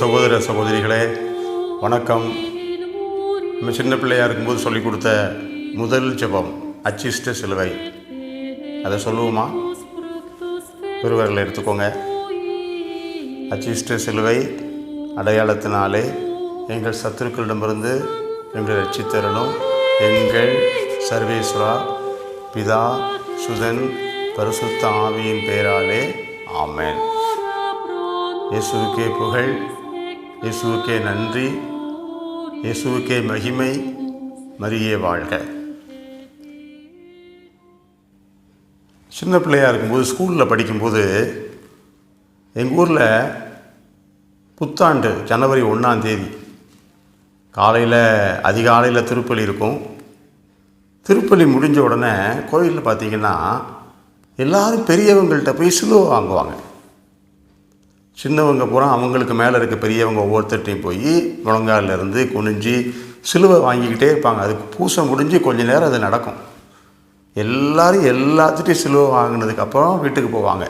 சகோதர சகோதரிகளே வணக்கம். நம்ம சின்ன பிள்ளையாக இருக்கும்போது சொல்லிக் கொடுத்த முதல் ஜெபம் அச்சிஷ்ட சிலுவை. அதை சொல்லுவோமா? பெருவரில் எடுத்துக்கோங்க. அச்சிஷ்ட சிலுவை அடையாளத்தினாலே எங்கள் சத்துருக்களிடமிருந்து எங்களை ரட்சித்தரணும். எங்கள் சர்வேஸ்வரா பிதா சுதன் பரிசுத்த ஆவியின் பெயராலே ஆமேன். இயேசுக்கே புகழ். இயேசுவுக்கே நன்றி. இயேசுவுக்கே மகிமை. மரியே வாழ்க. சின்ன பிள்ளையாக இருக்கும்போது ஸ்கூலில் படிக்கும்போது எங்கள் ஊரில் புத்தாண்டு ஜனவரி ஒன்றாம் தேதி காலையில் அதிகாலையில் திருப்பலி இருக்கும். திருப்பலி முடிஞ்ச உடனே கோயிலில் பார்த்தீங்கன்னா எல்லோரும் பெரியவங்கள்ட்ட போய் சிலுவை வாங்குவாங்க. சின்னவங்க பூரா அவங்களுக்கு மேலே இருக்க பெரியவங்க ஒவ்வொருத்தர்ட்டையும் போய் முழங்கால்ல இருந்து குனிஞ்சு சிலுவை வாங்கிக்கிட்டே இருப்பாங்க. அதுக்கு பூசை முடிஞ்சு கொஞ்ச நேரம் அது நடக்கும். எல்லாரும் எல்லாத்துட்டையும் சிலுவை வாங்கினதுக்கப்புறம் வீட்டுக்கு போவாங்க.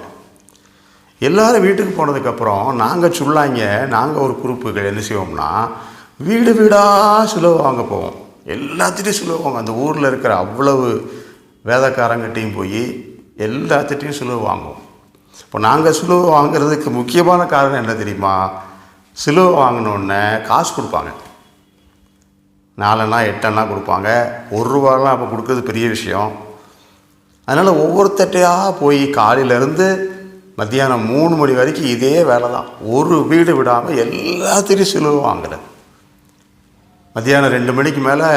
எல்லோரும் வீட்டுக்கு போனதுக்கப்புறம் நாங்கள் சொல்லாங்க நாங்கள் ஒரு குரூப்புகள் என்ன செய்வோம்னா வீடு வீடாக சிலுவை வாங்க போவோம். எல்லாத்துட்டையும் சிலுவை வாங்க அந்த ஊரில் இருக்கிற அவ்வளவு வேதக்காரங்கிட்டையும் போய் எல்லாத்துட்டையும் சிலுவை வாங்குவோம். இப்போ நாங்கள் சிலுவை வாங்குறதுக்கு முக்கியமான காரணம் என்ன தெரியுமா? சிலுவை வாங்கினோடனே காசு கொடுப்பாங்க. நாலனா எட்டனா கொடுப்பாங்க. ஒரு ரூபாலாம் அப்போ கொடுக்குறது பெரிய விஷயம். அதனால் ஒவ்வொருத்தட்டையாக போய் காலையிலேருந்து மத்தியானம் மூணு மணி வரைக்கும் இதே வேலை தான் ஒரு வீடு விடாமல் எல்லாத்திலையும் சிலுவை வாங்குறது. மத்தியானம் ரெண்டு மணிக்கு மேலே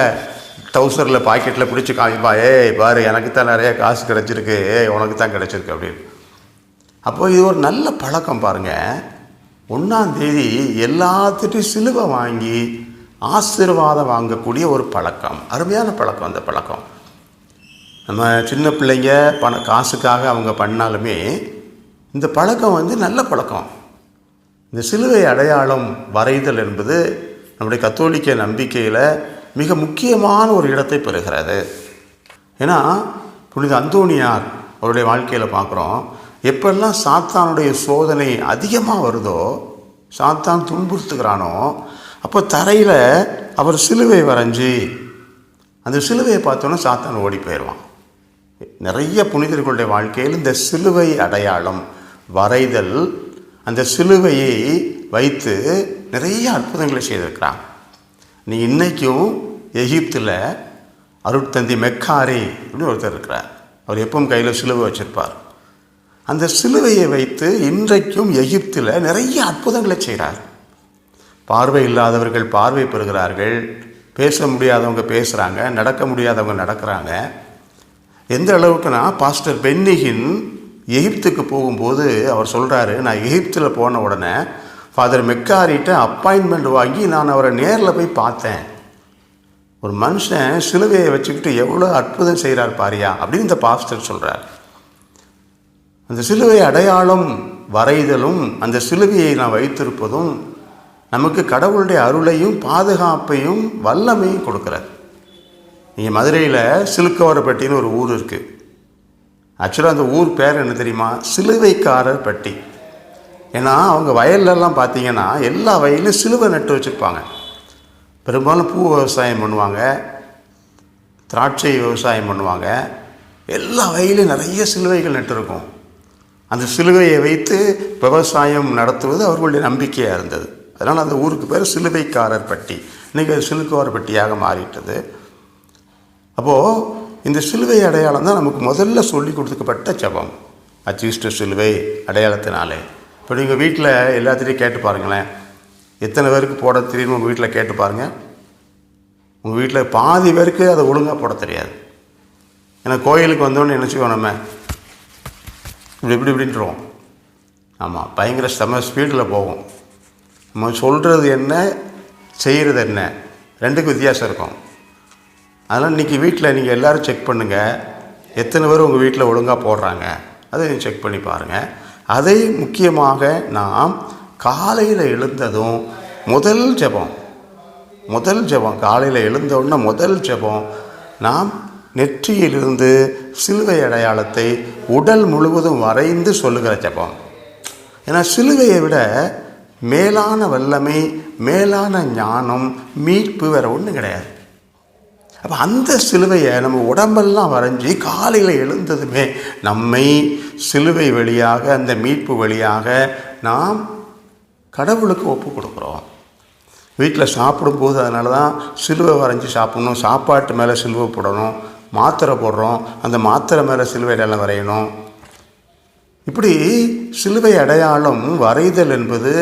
டவுசரில் பாக்கெட்டில் பிடிச்சி காமிப்பா ஏய் பாரு எனக்கு தான் நிறைய காசு கிடச்சிருக்கு. ஏய் உனக்கு தான் கிடச்சிருக்கு அப்படின்னு. அப்போ இது ஒரு நல்ல பழக்கம் பாருங்கள் ஒன்றாந்தேதி எல்லாத்துட்டையும் சிலுவை வாங்கி ஆசீர்வாதம் வாங்கக்கூடிய ஒரு பழக்கம். அருமையான பழக்கம் அந்த பழக்கம். நம்ம சின்ன பிள்ளைங்க பண காசுக்காக அவங்க பண்ணாலுமே இந்த பழக்கம் வந்து நல்ல பழக்கம். இந்த சிலுவை அடையாளம் வரைதல் என்பது நம்முடைய கத்தோலிக்க நம்பிக்கையில் மிக முக்கியமான ஒரு இடத்தை பெறுகிறது. ஏன்னா புனித அந்தோணியார் அவருடைய வாழ்க்கையில் பார்க்குறோம். எப்பெல்லாம் சாத்தானுடைய சோதனை அதிகமாக வருதோ சாத்தான் துன்புறுத்துகிறானோ அப்போ தரையில் அவர் சிலுவை வரைஞ்சி அந்த சிலுவையை பார்த்தோன்னா சாத்தான் ஓடி போயிடுவான். நிறைய புனிதர்களுடைய வாழ்க்கையில் இந்த சிலுவை அடையாளம் வரைதல் அந்த சிலுவையை வைத்து நிறைய அற்புதங்களை செய்திருக்கிறான். நீ இன்றைக்கும் எகிப்தில் அருட்தந்தி மெக்காரி அப்படின்னு ஒருத்தர் இருக்கிறார். அவர் எப்பவும் கையில் சிலுவை வச்சுருப்பார். அந்த சிலுவையை வைத்து இன்றைக்கும் எகிப்தில் நிறைய அற்புதங்களை செய்கிறார். பார்வை இல்லாதவர்கள் பார்வை பெறுகிறார்கள். பேச முடியாதவங்க பேசுகிறாங்க நடக்க முடியாதவங்க நடக்கிறாங்க. எந்த அளவுக்குனா பாஸ்டர் பென்னிகின் எகிப்துக்கு போகும்போது அவர் சொல்கிறாரு நான் எகிப்தில் போன உடனே ஃபாதர் மெக்காரிட்ட அப்பாயின்மெண்ட் வாங்கி நான் அவரை நேரில் போய் பார்த்தேன். ஒரு மனுஷன் சிலுவையை வச்சுக்கிட்டு எவ்வளோ அற்புதம் செய்கிறார் பாரியா? அப்படின்னு இந்த பாஸ்டர் சொல்கிறார் அந்த சிலுவை அடையாளம் வரைதலும் அந்த சிலுவையை நான் வைத்திருப்பதும் நமக்கு கடவுளுடைய அருளையும் பாதுகாப்பையும் வல்லமையும் கொடுக்குறார் நீங்கள் மதுரையில் சிலுக்கவரப்பட்டின்னு ஒரு ஊர் இருக்குது ஆக்சுவலாக அந்த ஊர் பேர் என்ன தெரியுமா? சிலுவைக்காரர் பட்டி. ஏன்னா அவங்க வயல்லலாம் பார்த்தீங்கன்னா எல்லா வயலையும் சிலுவை நட்டு வச்சுருப்பாங்க. பெரும்பாலும் பூ விவசாயம் பண்ணுவாங்க. திராட்சை விவசாயம் பண்ணுவாங்க. எல்லா வயலையும் நிறைய சிலுவைகள் நட்டுருக்கும். அந்த சிலுவையை வைத்து விவசாயம் நடத்துவது அவர்களுடைய நம்பிக்கையாக இருந்தது. அதனால் அந்த ஊருக்கு பேர் சிலுவைக்காரர் பட்டி. இன்றைக்கி அது சிலுக்குவார் பட்டியாக மாறிட்டது. அப்போது இந்த சிலுவை அடையாளம் தான் நமக்கு முதல்ல சொல்லி கொடுத்துக்கப்பட்ட ஜபம். அச்சிஷ்ட சிலுவை அடையாளத்தினாலே. இப்போ நீங்கள் வீட்டில் எல்லாத்திலையும் கேட்டு பாருங்களேன். எத்தனை பேருக்கு போட தெரியும்னு உங்கள் வீட்டில் கேட்டு பாருங்கள் உங்கள் வீட்டில் பாதி பேருக்கு அதை ஒழுங்காக போட தெரியாது. ஏன்னா கோயிலுக்கு வந்தோன்னு நினச்சிக்கோ நம்ம? இப்படி இப்படி இப்படின்றோம் ஆமாம் பயங்கர செம ஸ்பீடில் போகும். நம்ம சொல்கிறது என்ன செய்கிறது என்ன ரெண்டுக்கும் வித்தியாசம் இருக்கும். அதனால் இன்றைக்கி வீட்டில் நீங்கள் எல்லோரும் செக் பண்ணுங்கள் எத்தனை பேர் உங்கள் வீட்டில் ஒழுங்காக போடுறாங்க அதை நீங்கள் செக் பண்ணி பாருங்கள் அதை முக்கியமாக நாம் காலையில் எழுந்ததும் முதல் ஜெபம் முதல் ஜெபம். காலையில் எழுந்தவுடனே முதல் ஜெபம் நாம் நெற்றியிலிருந்து சிலுவை அடையாளத்தை உடல் முழுவதும் வரைந்து சொல்லுகிற ஜெபம். ஏன்னா சிலுவையை விட மேலான வல்லமை மேலான ஞானம் மீட்பு வேற ஒன்றும் கிடையாது. அப்போ அந்த சிலுவையை நம்ம உடம்பெல்லாம் வரைஞ்சி காலையில் எழுந்ததுமே நம்மை சிலுவை வழியாக அந்த மீட்பு வழியாக நாம் கடவுளுக்கு ஒப்பு கொடுக்குறோம். வீட்டில் சாப்பிடும்போது அதனால தான் சிலுவை வரைஞ்சி சாப்பிடணும் சாப்பாட்டு மேலே சிலுவை போடணும். மாத்திரை போடுறோம். அந்த மாத்திரை மேலே சிலுவை அடையாளம் வரையணும். இப்படி சிலுவை அடையாளம் வரைதல் என்பது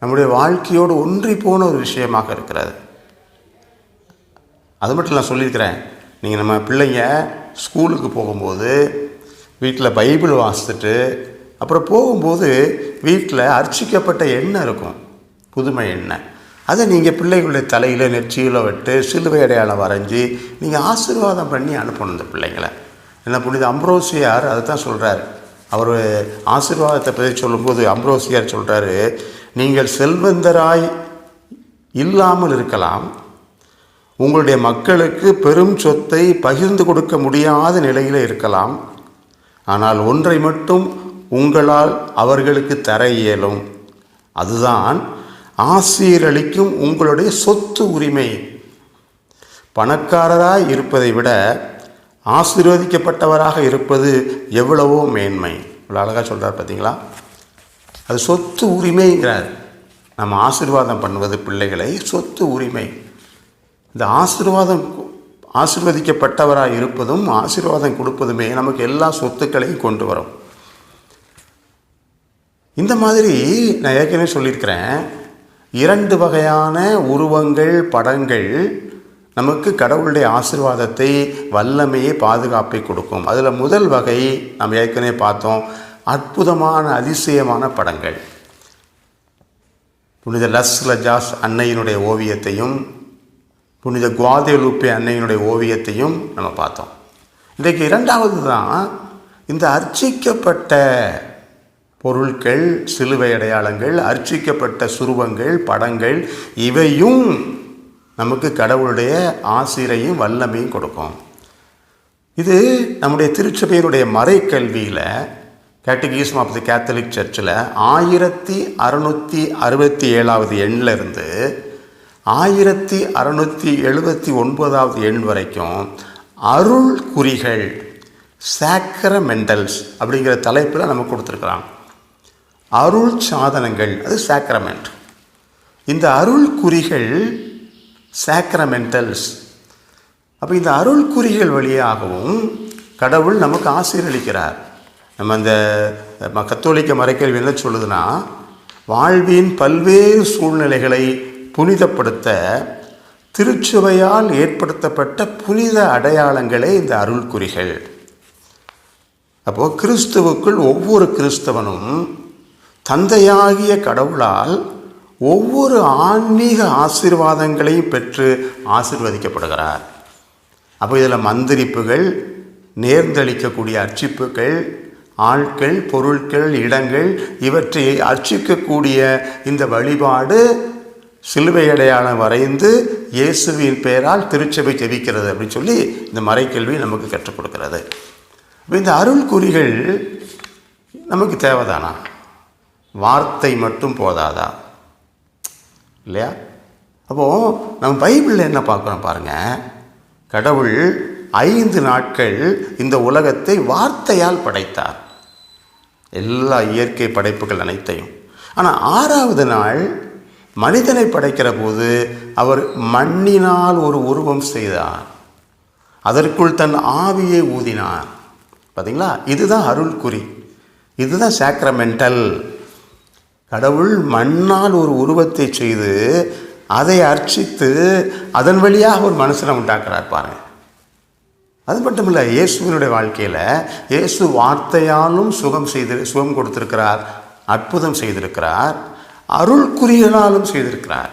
நம்முடைய வாழ்க்கையோடு ஒன்றி போன ஒரு விஷயமாக இருக்கிறது. அது மட்டும் நான் சொல்லியிருக்கிறேன். நீங்கள் நம்ம பிள்ளைங்க ஸ்கூலுக்கு போகும்போது வீட்டில் பைபிள் வாசித்துட்டு அப்புறம் போகும்போது வீட்டில் அர்ச்சிக்கப்பட்ட எண்ணெய் இருக்கும். புதுமை எண்ணெய் அதை நீங்கள் பிள்ளைகளுடைய தலையில் நெற்றியில் விட்டு சிலுவை அடையாளம் வரைஞ்சி நீங்கள் ஆசீர்வாதம் பண்ணி அனுப்பணும் இந்த பிள்ளைங்களை. என்ன புனித அம்ப்ரோசியார் அதை தான் சொல்கிறார் அவர் ஆசீர்வாதத்தை பற்றி சொல்லும்போது அம்ப்ரோசியார் சொல்கிறாரு நீங்கள் செல்வந்தராய் இல்லாமல் இருக்கலாம். உங்களுடைய மக்களுக்கு பெரும் சொத்தை பகிர்ந்து கொடுக்க முடியாத நிலையில் இருக்கலாம். ஆனால் ஒன்றை மட்டும் உங்களால் அவர்களுக்கு தர இயலும். அதுதான் ஆசீரளிக்கும் உங்களுடைய சொத்து உரிமை. பணக்காரராக இருப்பதை விட ஆசீர்வதிக்கப்பட்டவராக இருப்பது எவ்வளவோ மேன்மை. இவ்வளோ அழகாக சொல்கிறார் பார்த்தீங்களா அது சொத்து உரிமைங்கிறார். நம்ம ஆசீர்வாதம் பண்ணுவது பிள்ளைகளை சொத்து உரிமை. இந்த ஆசீர்வாதம் ஆசிர்வதிக்கப்பட்டவராக இருப்பதும் ஆசீர்வாதம் கொடுப்பதுமே நமக்கு எல்லா சொத்துக்களையும் கொண்டு வரும். இந்த மாதிரி நான் ஏற்கனவே சொல்லியிருக்கிறேன். இரண்டு வகையான உருவங்கள் படங்கள் நமக்கு கடவுளுடைய ஆசீர்வாதத்தை வல்லமையை பாதுகாப்பை கொடுக்கும். அதில் முதல் வகை நம்ம ஏற்கனவே பார்த்தோம் அற்புதமான அதிசயமான படங்கள். புனித லஸ் லஜாஸ் அன்னையினுடைய ஓவியத்தையும் புனித குவாதேலூப்பே அன்னையினுடைய ஓவியத்தையும் நம்ம பார்த்தோம். இன்றைக்கு இரண்டாவது தான் இந்த அர்ச்சிக்கப்பட்ட பொருட்கள் சிலுவை அடையாளங்கள் அர்ச்சிக்கப்பட்ட சுருவங்கள் படங்கள் இவையும் நமக்கு கடவுளுடைய ஆசிரையும் வல்லமையும் கொடுக்கும். இது நம்முடைய திருச்சபையினுடைய மறைக்கல்வியில் கேட்டகிசம் ஆஃப் தி கேத்தலிக் சர்ச்சில் ஆயிரத்தி அறுநூற்றி அறுபத்தி ஏழாவது எண்ணில் இருந்து ஆயிரத்தி அறுநூற்றி எழுபத்தி ஒன்பதாவது எண் வரைக்கும் அருள் குறிகள் சாக்ரமெண்டல்ஸ் அப்படிங்கிற தலைப்பில் நமக்கு கொடுத்துருக்குறாங்க. அருள் சாதனங்கள் அது சாக்ரமெண்ட் இந்த அருள் குறிகள் சாக்ரமெண்டல்ஸ் அப்போ இந்த அருள் குறிகள் வழியாகவும் கடவுள் நமக்கு ஆசீர்வதிக்கிறார். நம்ம அந்த ம- கத்தோலிக்க மறைக்கல்வி என்ன சொல்லுதுன்னா வாழ்வின் பல்வேறு சூழ்நிலைகளை புனிதப்படுத்த திருச்சுவையால் ஏற்படுத்தப்பட்ட புனித அடையாளங்களே இந்த அருள் குறிகள். அப்போது கிறிஸ்துவுக்குள் ஒவ்வொரு கிறிஸ்தவனும் தந்தையாகிய கடவுளால் ஒவ்வொரு ஆன்மீக ஆசீர்வாதங்களையும் பெற்று ஆசிர்வதிக்கப்படுகிறார். அப்போ இதில் மந்திரிப்புகள் நேர்ந்தளிக்கக்கூடிய அர்ச்சிப்புகள் ஆட்கள் பொருட்கள் இடங்கள் இவற்றை அர்ச்சிக்கக்கூடிய இந்த வழிபாடு சிலுவை அடையாளம் வரைந்து இயேசுவின் பெயரால் திருச்சபை ஜெபிக்கிறது அப்படின்னு சொல்லி இந்த மறைக்கல்வி நமக்கு கற்றுக் கொடுக்கிறது. இந்த அருள் குறிகள் நமக்கு தேவைதானா? வார்த்தை மட்டும் போதாதா? இல்லையா? அப்போது நம்ம பைபிளில் என்ன பார்க்குறோம் பாருங்கள் கடவுள் ஐந்து நாட்கள் இந்த உலகத்தை வார்த்தையால் படைத்தார். எல்லா இயற்கை படைப்புகள் அனைத்தையும். ஆனால் ஆறாவது நாள் மனிதனை படைக்கிற போது அவர் மண்ணினால் ஒரு உருவம் செய்தார். அதற்குள் தன் ஆவியை ஊதினார். பார்த்தீங்களா இதுதான் அருள் குறி இதுதான் சாக்ரமெண்டல் கடவுள் மண்ணால் ஒரு உருவத்தை செய்து அதை அர்ச்சித்து அதன் வழியாக ஒரு மனுஷனை உண்டாக்குறார் பாருங்க. அது மட்டும் இல்லை இயேசுவினுடைய வாழ்க்கையில் இயேசு வார்த்தையாலும் சுகம் செய்து சுகம் கொடுத்திருக்கிறார் அற்புதம் செய்திருக்கிறார் அருள்குறிகளாலும் செய்திருக்கிறார்.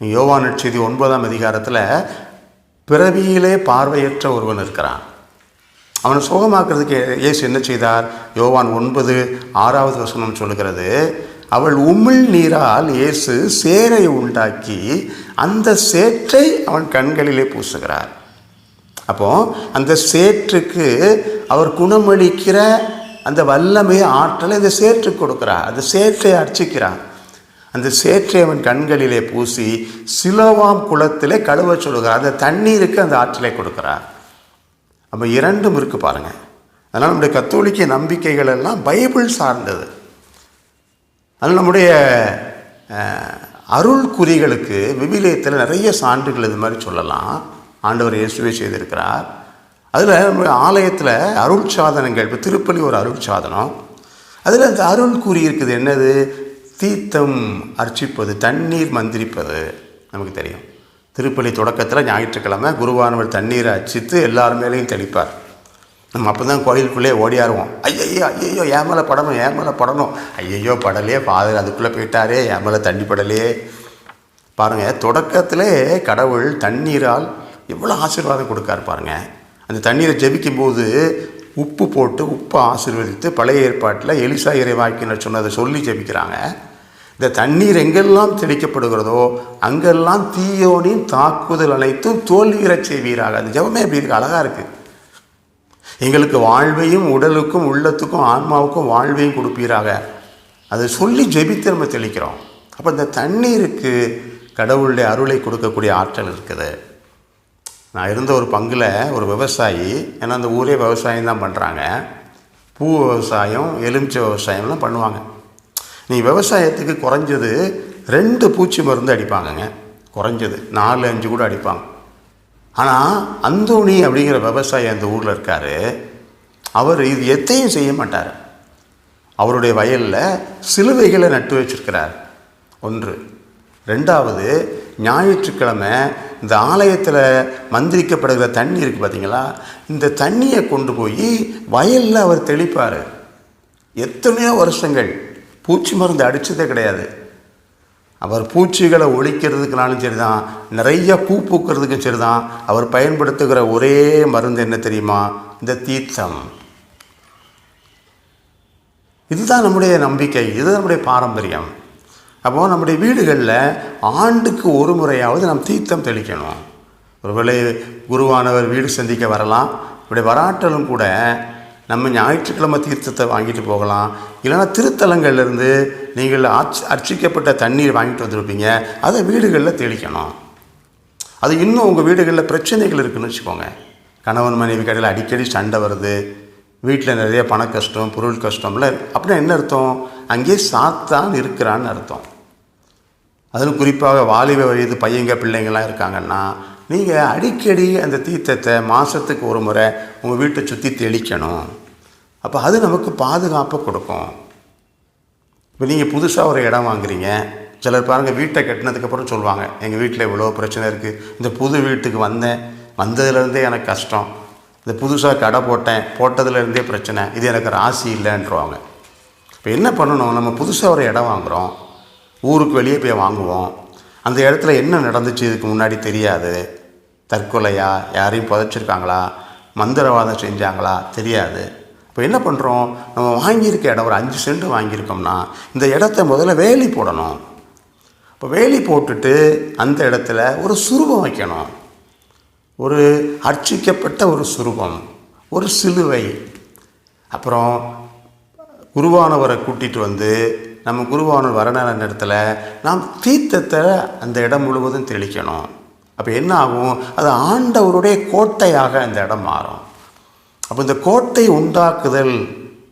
யோவான் செய்தி ஒன்பதாம் அதிகாரத்தில் பிறவியிலே பார்வையற்ற ஒருவன் இருக்கிறான். அவனை சோகமாக்குறதுக்கு இயேசு என்ன செய்தார்? யோவான் ஒன்பது ஆறாவது வசனம் சொல்லுகிறது அவள் உமிழ் நீரால் இயேசு சேரை உண்டாக்கி அந்த சேற்றை அவன் கண்களிலே பூசுகிறார். அப்போ அந்த சேற்றுக்கு அவர் குணமளிக்கிற அந்த வல்லமையை ஆற்றலை இந்த சேற்று கொடுக்குறார். அந்த சேற்றை அர்ச்சிக்கிறான். அந்த சேற்றை அவன் கண்களிலே பூசி சிலவாம் குளத்திலே கழுவ சொல்கிறார் அந்த தண்ணீருக்கு அந்த ஆற்றலை கொடுக்குறார். அப்போ இரண்டும் இருக்குது பாருங்கள் அதனால் நம்முடைய கத்தோலிக்க நம்பிக்கைகள் எல்லாம் பைபிள் சார்ந்தது. அதனால் நம்முடைய அருள் குறிகளுக்கு விவிலியத்தில் நிறைய சான்றுகள் இது மாதிரி சொல்லலாம். ஆண்டவர் இயேசுவே செய்திருக்கிறார். அதில் நம்முடைய ஆலயத்தில் அருள் சாதனங்கள் இப்போ திருப்பலி ஒரு அருள் சாதனம். அதில் அந்த அருள் குறி இருக்குது. என்னது? தீர்த்தம் அர்ச்சிப்பது தண்ணீர் மந்திரிப்பது நமக்கு தெரியும். திருப்பலி தொடக்கத்தில் ஞாயிற்றுக்கிழமை குருவானவர் தண்ணீரை அச்சித்து எல்லார் மேலேயும் தெளிப்பார். நம்ம அப்போ தான் கோயிலுக்குள்ளே ஓடியாருவோம். ஐயையோ ஐயையோ ஏமலை படணும் ஏமலை படணும். ஐயையோ படலையே ஃபாதர் அதுக்குள்ளே போயிட்டாரே ஏமலை தண்ணி படலையே பாருங்கள் தொடக்கத்திலே கடவுள் தண்ணீரால் எவ்வளோ ஆசீர்வாதம் கொடுக்காரு பாருங்கள் அந்த தண்ணீரை ஜெபிக்கும் போது உப்பு போட்டு உப்பை ஆசீர்வதித்து பழைய ஏற்பாட்டில் எலிசா இறைவாக்கினர் சொன்னதை சொல்லி ஜெபிக்கிறாங்க. இந்த தண்ணீர் எங்கெல்லாம் தெளிக்கப்படுகிறதோ அங்கெல்லாம் தீயோனின் தாக்குதல் அனைத்தும் தோல்வியுறச் செய்வீராக. அந்த ஜெபமே அப்படி இருக்கு அழகாக இருக்குது எங்களுக்கு வாழ்வையும் உடலுக்கும் உள்ளத்துக்கும் ஆன்மாவுக்கும் வாழ்வையும் கொடுப்பீராக. அதை சொல்லி ஜெபித்து நம்ம தெளிக்கிறோம். அப்போ இந்த தண்ணீருக்கு கடவுளுடைய அருளை கொடுக்கக்கூடிய ஆற்றல் இருக்குது. நான் இருந்த ஒரு பங்கில் ஒரு விவசாயி ஏன்னா அந்த ஊரே விவசாயம் தான் பண்ணுறாங்க பூ விவசாயம் எலுமிச்சை விவசாயம்லாம் பண்ணுவாங்க. நீ விவசாயத்துக்கு குறைஞ்சது ரெண்டு பூச்சி மருந்து அடிப்பாங்கங்க. குறைஞ்சது. நாலு அஞ்சு கூட அடிப்பாங்க. ஆனால் அந்தோணி அப்படிங்கிற விவசாயி அந்த ஊரில் இருக்கார். அவர் இது எத்தையும் செய்ய மாட்டார். அவருடைய வயலில் சிலுவைகளை நட்டு வச்சிருக்கிறார். ஒன்று. ரெண்டாவது ஞாயிற்றுக்கிழமை இந்த ஆலயத்தில் மந்திரிக்கப்படுகிற தண்ணி இருக்குது பார்த்தீங்களா இந்த தண்ணியை கொண்டு போய் வயலில் அவர் தெளிப்பார். எத்தனையோ வருஷங்கள். பூச்சி மருந்து அடித்ததே கிடையாது. அவர் பூச்சிகளை ஒழிக்கிறதுக்குனாலும் சரி தான் நிறைய பூ பூக்கிறதுக்கும் சரி தான் அவர் பயன்படுத்துகிற ஒரே மருந்து என்ன தெரியுமா? இந்த தீர்த்தம் இதுதான் நம்முடைய நம்பிக்கை இதுதான் நம்முடைய பாரம்பரியம். அப்போது நம்முடைய வீடுகளில் ஆண்டுக்கு ஒரு முறையாவது நாம் தீர்த்தம் தெளிக்கணும். ஒருவேளை குருவானவர் வீடு சந்திக்க வரலாம் இப்படி வராட்டலும் கூட நம்ம ஞாயிற்றுக்கிழமை தீர்த்தத்தை வாங்கிட்டு போகலாம். இல்லைன்னா திருத்தலங்கள்லேருந்து நீங்கள் ஆட்சி அர்ச்சிக்கப்பட்ட தண்ணீர் வாங்கிட்டு வந்துருப்பீங்க. அதை வீடுகளில் தெளிக்கணும். அது இன்னும் உங்கள் வீடுகளில் பிரச்சனைகள் இருக்குதுன்னு வச்சுக்கோங்க. கணவன் மனைவி கடையில் அடிக்கடி சண்டை வருது. வீட்டில் நிறைய பண கஷ்டம் பொருள் கஷ்டம்ல அப்படின்னா என்ன அர்த்தம்? அங்கேயே சாத்தான் இருக்கிறான்னு அர்த்தம். அதில் குறிப்பாக வாலிப வயது பையங்க பிள்ளைங்கள்லாம் இருக்காங்கன்னா நீங்கள் அடிக்கடி அந்த தீர்த்தத்தை மாதத்துக்கு ஒரு முறை உங்கள் வீட்டை சுற்றி தெளிக்கணும். அப்போ அது நமக்கு பாதுகாப்பை கொடுக்கும். இப்போ நீங்கள் புதுசாக ஒரு இடம் வாங்குறீங்க. சிலர் பாருங்கள் வீட்டை கட்டினதுக்கப்புறம் சொல்லுவாங்க எங்கள் வீட்டில் இவ்வளோ பிரச்சனை இருக்குது இந்த புது வீட்டுக்கு வந்தேன். வந்ததுலேருந்தே எனக்கு கஷ்டம். இந்த புதுசாக கடை போட்டேன். போட்டதுலேருந்தே பிரச்சனை. இது எனக்கு ராசி இல்லைன்றவாங்க. இப்போ என்ன பண்ணணும்? நம்ம புதுசாக ஒரு இடம் வாங்குகிறோம் ஊருக்கு வெளியே போய் வாங்குவோம். அந்த இடத்துல என்ன நடந்துச்சு? இதுக்கு முன்னாடி தெரியாது. தற்கொலையா? யாரையும் புதைச்சிருக்காங்களா? மந்திரவாதம் செஞ்சாங்களா? தெரியாது. இப்போ என்ன பண்ணுறோம் நம்ம வாங்கியிருக்க இடம் ஒரு அஞ்சு சென்ட் வாங்கியிருக்கோம்னா இந்த இடத்த முதல்ல வேலி போடணும். இப்போ வேலி போட்டுட்டு அந்த இடத்துல ஒரு சுரூபம் வைக்கணும். ஒரு அர்ச்சிக்கப்பட்ட ஒரு சுரூபம் ஒரு சிலுவை. அப்புறம் குருவானவரை கூட்டிகிட்டு வந்து நம்ம குருவானவர் வரண நேரத்தில் நாம் தீர்த்தத்தை அந்த இடம் முழுவதும் தெளிக்கணும். அப்போ என்ன ஆகும் அது ஆண்டவருடைய கோட்டையாக அந்த இடம் மாறும். அப்போ இந்த கோட்டை உண்டாக்குதல்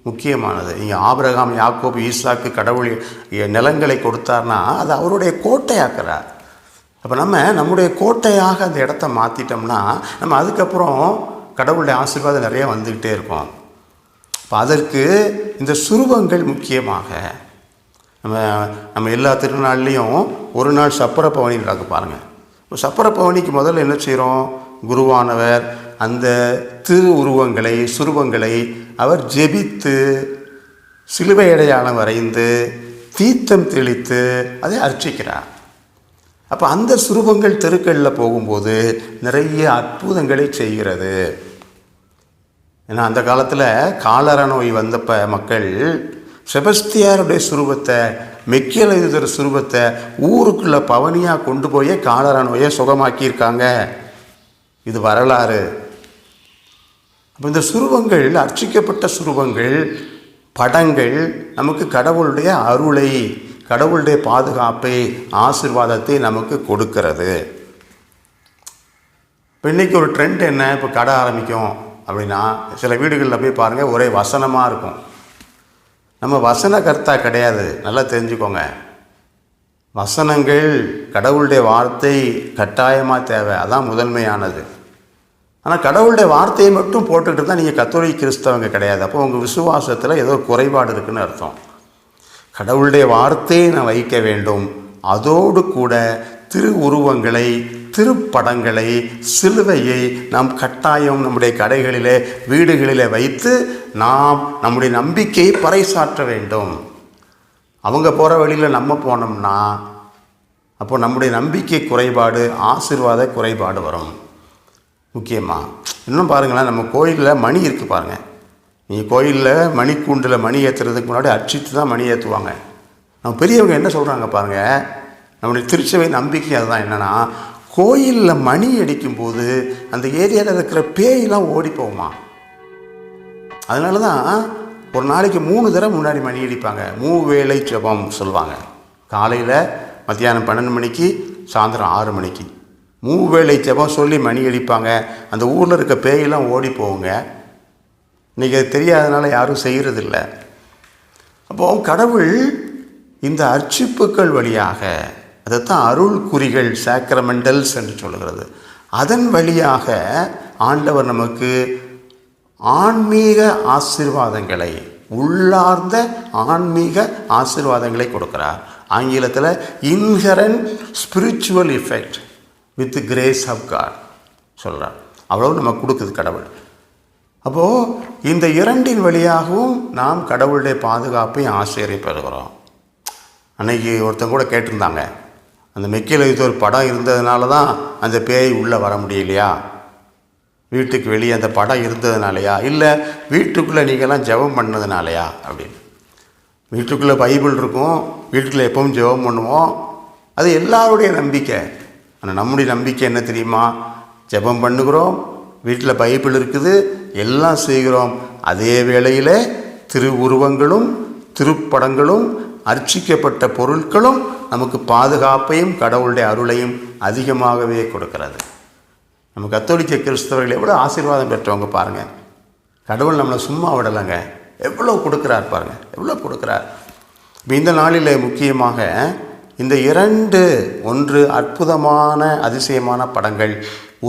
முக்கியமானது. நீங்கள் ஆபிரகாம் யாக்கோபு ஈஸ்லாக்கு கடவுள் நிலங்களை கொடுத்தார்னா அது அவருடைய கோட்டையாக்குறார். அப்போ நம்ம நம்முடைய கோட்டையாக அந்த இடத்த மாற்றிட்டோம்னா நம்ம அதுக்கப்புறம் கடவுளுடைய ஆசீர்வாதம் நிறைய வந்துக்கிட்டே இருக்கும். இப்போ அதற்கு இந்த சுருவங்கள் முக்கியமாக நம்ம நம்ம எல்லா திருநாள்லேயும் ஒரு நாள் சப்பர பாருங்கள் இப்போ சப்பர பவனிக்கு முதல்ல என்ன செய்கிறோம்? குருவானவர் அந்த திரு உருவங்களை சுருவங்களை அவர் ஜெபித்து சிலுவை அடையாளம் வரைந்து தீர்த்தம் தெளித்து அதை அர்ச்சிக்கிறார். அப்போ அந்த சுரூபங்கள் தெருக்களில் போகும்போது நிறைய அற்புதங்களை செய்கிறது. ஏன்னா அந்த காலத்தில் காலரா நோய் வந்தப்போ மக்கள் செபஸ்தியாருடைய சுரூபத்தை மெக்கியல் எழுதுகிற சுரூபத்தை ஊருக்குள்ளே பவனியாக கொண்டு போய் காலரா நோயை சுகமாக்கியிருக்காங்க. இது வரலாறு. அப்போ இந்த சுரூபங்கள் அர்ச்சிக்கப்பட்ட சுரூபங்கள் படங்கள் நமக்கு கடவுளுடைய அருளை கடவுளுடைய பாதுகாப்பை ஆசிர்வாதத்தை நமக்கு கொடுக்கிறது. இப்போ இன்றைக்கி ஒரு ட்ரெண்ட் என்ன? இப்போ கடை ஆரம்பிக்கும் அப்படின்னா சில வீடுகளில் போய் பாருங்கள் ஒரே வசனமாக இருக்கும். நம்ம வசன கர்த்தா கிடையாது. நல்லா தெரிஞ்சுக்கோங்க. வசனங்கள் கடவுளுடைய வார்த்தை கட்டாயமாக தேவை. அதான் முதன்மையானது. ஆனால் கடவுளுடைய வார்த்தையை மட்டும் போட்டுக்கிட்டு தான் நீங்கள் கத்தோலி கிறிஸ்தவங்க கிடையாது. அப்போ உங்கள் விசுவாசத்தில் ஏதோ குறைபாடு இருக்குன்னு அர்த்தம். கடவுளுடைய வார்த்தையை நான் வைக்க வேண்டும். அதோடு கூட திரு உருவங்களை திருப்படங்களை சிலுவையை நாம் கட்டாயம் நம்முடைய கடைகளிலே வீடுகளிலே வைத்து நாம் நம்முடைய நம்பிக்கையை பறைசாற்ற வேண்டும். அவங்க போகிற வழியில் நம்ம போனோம்னா அப்போ நம்முடைய நம்பிக்கை குறைபாடு ஆசீர்வாத குறைபாடு வரும். முக்கியமாக இன்னும் பாருங்களேன் நம்ம கோயிலில் மணி இருக்குது பாருங்கள் நீங்கள் கோயிலில் மணிக்கூண்டில் மணி ஏற்றுறதுக்கு முன்னாடி அர்ச்சித்து தான் மணி ஏற்றுவாங்க நம்ம பெரியவங்க என்ன சொல்கிறாங்க பாருங்கள் நம்முடைய திருச்சபை நம்பிக்கை அதுதான் என்னென்னா கோயிலில் மணி அடிக்கும்போது அந்த ஏரியாவில் இருக்கிற பேயெல்லாம் ஓடி போகுமா? அதனால தான் ஒரு நாளைக்கு மூணு தடவை முன்னாடி மணி அடிப்பாங்க. மூவேளை ஜெபம் சொல்லுவாங்க. காலையில் மத்தியானம் பன்னெண்டு மணிக்கு சாயந்தரம் ஆறு மணிக்கு. மூவேளை ஜெபம் சொல்லி மணி அடிப்பாங்க. அந்த ஊரில் இருக்க பேயெல்லாம் ஓடி போகுங்க. இன்றைக்கி அது தெரியாதனால யாரும் செய்கிறதில்ல அப்போது கடவுள் இந்த அர்ச்சிப்புக்கள் வழியாக அதைத்தான் அருள் குறிகள் சாக்ரமெண்டல்ஸ் என்று சொல்லுகிறது. அதன் வழியாக ஆண்டவர் நமக்கு ஆன்மீக ஆசீர்வாதங்களை உள்ளார்ந்த ஆன்மீக ஆசிர்வாதங்களை கொடுக்கிறார். ஆங்கிலத்தில் inherent spiritual effect with grace of God சொல்கிறார் அவ்வளவு நம்ம கொடுக்குது கடவுள். அப்போது இந்த இரண்டின் வழியாகவும் நாம் கடவுளுடைய பாதுகாப்பை ஆசிரியரை பெறுகிறோம். அன்னைக்கு ஒருத்தங்க கூட கேட்டிருந்தாங்க அந்த மெக்கியில் ஒரு படம் இருந்ததுனால தான் அந்த பேய் உள்ளே வர முடியலையா? வீட்டுக்கு வெளியே அந்த படம் இருந்ததுனாலையா? இல்லை வீட்டுக்குள்ளே நீங்கள்லாம் ஜெபம் பண்ணதுனாலையா? அப்படின்னு. வீட்டுக்குள்ளே பைபிள் இருக்கும் வீட்டுக்குள்ளே எப்பவும் ஜெபம் பண்ணுவோம். அது எல்லாருடைய நம்பிக்கை. ஆனால் நம்முடைய நம்பிக்கை என்ன தெரியுமா? ஜெபம் பண்ணுகிறோம் வீட்டில் பைபிள் இருக்குது எல்லாம் செய்கிறோம். அதே வேளையில் திரு உருவங்களும் திருப்படங்களும் அர்ச்சிக்கப்பட்ட பொருட்களும் நமக்கு பாதுகாப்பையும் கடவுளுடைய அருளையும் அதிகமாகவே கொடுக்கிறது. நம்ம கத்தோலிக்க கிறிஸ்தவர்கள் எவ்வளோ ஆசீர்வாதம் பெற்றவங்க பாருங்கள் கடவுள் நம்மளை சும்மா விடலைங்க. எவ்வளோ கொடுக்குறார் பாருங்கள் எவ்வளோ கொடுக்குறார். இப்போ இந்த நாளில் முக்கியமாக இந்த இரண்டு ஒன்று அற்புதமான அதிசயமான படங்கள்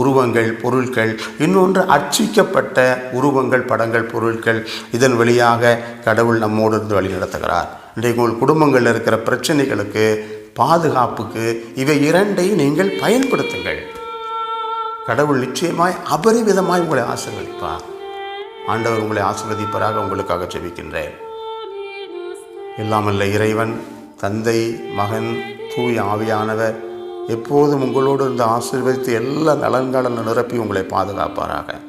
உருவங்கள் பொருட்கள் இன்னொன்று அர்ச்சிக்கப்பட்ட உருவங்கள் படங்கள் பொருட்கள் இதன் வழியாக கடவுள் நம்மோடு இருந்து வழி நடத்துகிறார் இன்றைக்கு உங்கள் குடும்பங்களில் இருக்கிற பிரச்சனைகளுக்கு பாதுகாப்புக்கு இவை இரண்டையும் நீங்கள் பயன்படுத்துங்கள். கடவுள் நிச்சயமாய் அபரிவிதமாய் உங்களை ஆசீர்வதிப்பார். ஆண்டவர் உங்களை ஆசீர்வதிப்பராக உங்களுக்காக ஜெபிக்கின்றேன். எல்லாமல்ல இறைவன் தந்தை மகன் தூய் ஆவியானவர் எப்போதும் உங்களோடு இருந்து ஆசீர்வதித்து எல்லா நலன்களும் நிரப்பி உங்களை பாதுகாப்பாராக.